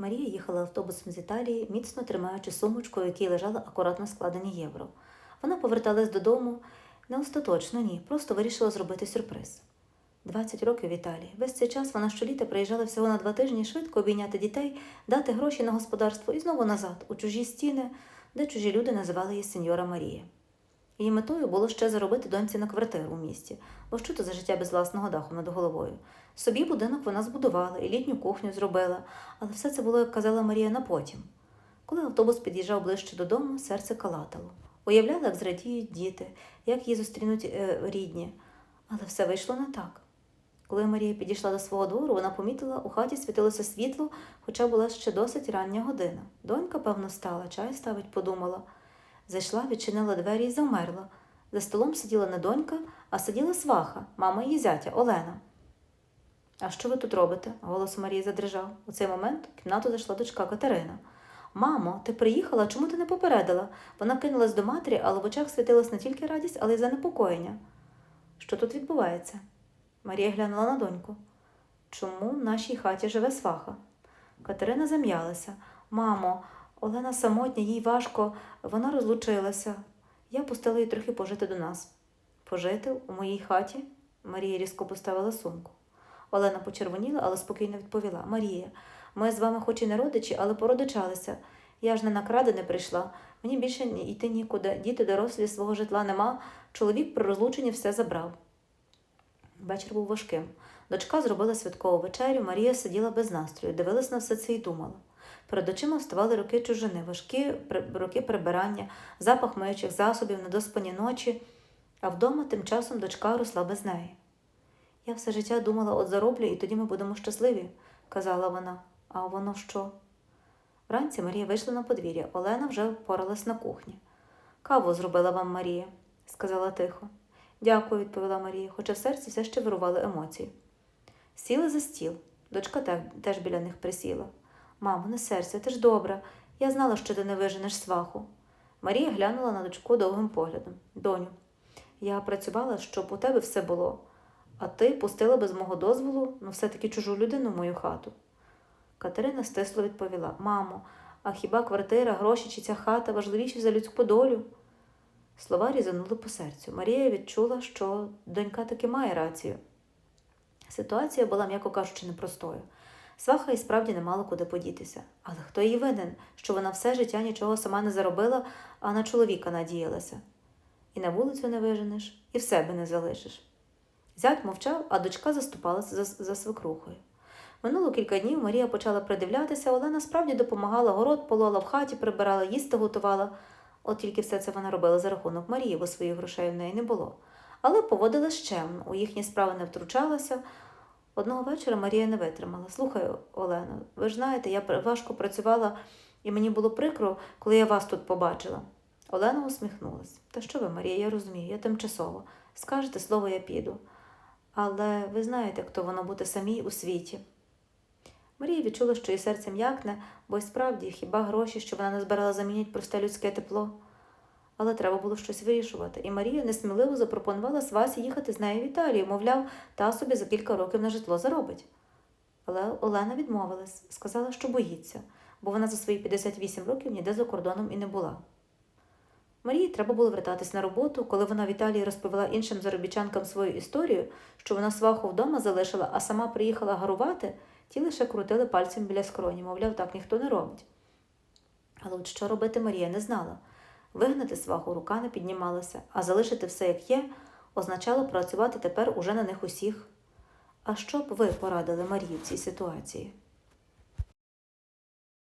Марія їхала автобусом з Італії, міцно тримаючи сумочку, в якій лежали акуратно складені євро. Вона поверталась додому не остаточно, ні, просто вирішила зробити сюрприз. 20 років в Італії. Весь цей час вона щоліта приїжджала всього на два тижні швидко обійняти дітей, дати гроші на господарство і знову назад, у чужі стіни, де чужі люди називали її сеньора Марія. Її метою було ще заробити доньці на квартиру у місті, бо що то за життя без власного даху над головою. Собі будинок вона збудувала і літню кухню зробила, але все це було, як казала Марія, на потім. Коли автобус під'їжджав ближче додому, серце калатало. Уявляла, як зрадіють діти, як її зустрінуть е, рідні. Але все вийшло не так. Коли Марія підійшла до свого двору, вона помітила, у хаті світилося світло, хоча була ще досить рання година. Донька, певно, встала, чай ставить, подумала. Зайшла, відчинила двері і завмерла. За столом сиділа не донька, а сиділа сваха, мама її зятя Олена. А що ви тут робите? голос Марії задрижав. У цей момент в кімнату зайшла дочка Катерина. Мамо, ти приїхала? Чому ти не попередила? Вона кинулась до матері, але в очах світилась не тільки радість, але й занепокоєння. Що тут відбувається? Марія глянула на доньку. Чому в нашій хаті живе сваха? Катерина зам'ялася. Мамо, Олена самотня, їй важко, вона розлучилася. Я пустила її трохи пожити до нас. Пожити у моїй хаті? Марія різко поставила сумку. Олена почервоніла, але спокійно відповіла: Марія, ми з вами хоч і не родичі, але породичалися. Я ж не на крадене прийшла. Мені більше йти нікуди. Діти дорослі свого житла нема. Чоловік при розлученні все забрав. Вечір був важким. Дочка зробила святкову вечерю, Марія сиділа без настрою, дивилась на все це і думала. Перед очима вставали роки чужини, важкі роки прибирання, запах миючих засобів, недоспані ночі, а вдома тим часом дочка росла без неї. Я все життя думала, от зароблю, і тоді ми будемо щасливі, казала вона. А воно що? Вранці Марія вийшла на подвір'я. Олена вже впоралась на кухні. Каву зробила вам Марія, сказала тихо. Дякую, відповіла Марія, хоча в серці все ще вирували емоції. Сіли за стіл. Дочка теж біля них присіла. Мамо, не серця, ти ж добра. Я знала, що ти не виженеш сваху. Марія глянула на дочку довгим поглядом. Доню, я працювала, щоб у тебе все було, а ти пустила без мого дозволу, ну все-таки чужу людину в мою хату. Катерина стисло відповіла: Мамо, а хіба квартира, гроші чи ця хата важливіші за людську долю? Слова різанули по серцю. Марія відчула, що донька таки має рацію. Ситуація була, м'яко кажучи, непростою. Сваха і справді не мало куди подітися. Але хто їй винен, що вона все життя нічого сама не заробила, а на чоловіка надіялася? І на вулицю не виженеш, і в себе не залишиш. Зять мовчав, а дочка заступалася за, за свекрухою. Минуло кілька днів Марія почала придивлятися, Олена справді допомагала, город полола, в хаті прибирала, їсти готувала. От тільки все це вона робила за рахунок Марії, бо своїх грошей в неї не було. Але поводилась чемно, у їхні справи не втручалася. Одного вечора Марія не витримала. Слухай, Олено, ви ж знаєте, я важко працювала, і мені було прикро, коли я вас тут побачила. Олена усміхнулась. Та що ви, Марія, я розумію, я тимчасово. Скажете слово, я піду. Але ви знаєте, хто воно бути самій у світі. Марія відчула, що її серце м'якне, бо й справді хіба гроші, що вона не збирала, замінять просте людське тепло. Але треба було щось вирішувати, і Марія несміливо запропонувала Свасі їхати з нею в Італію, мовляв, та собі за кілька років на житло заробить. Але Олена відмовилась, сказала, що боїться, бо вона за свої 58 років ніде за кордоном і не була. Марії треба було вертатись на роботу, коли вона в Італії розповіла іншим заробітчанкам свою історію, що вона сваху вдома залишила, а сама приїхала гарувати, ті лише крутили пальцем біля скроні, мовляв, так ніхто не робить. Але от що робити Марія не знала. Вигнати сваху рука не піднімалася, а залишити все як є, означало працювати тепер уже на них усіх. А що б ви порадили Марії в цій ситуації?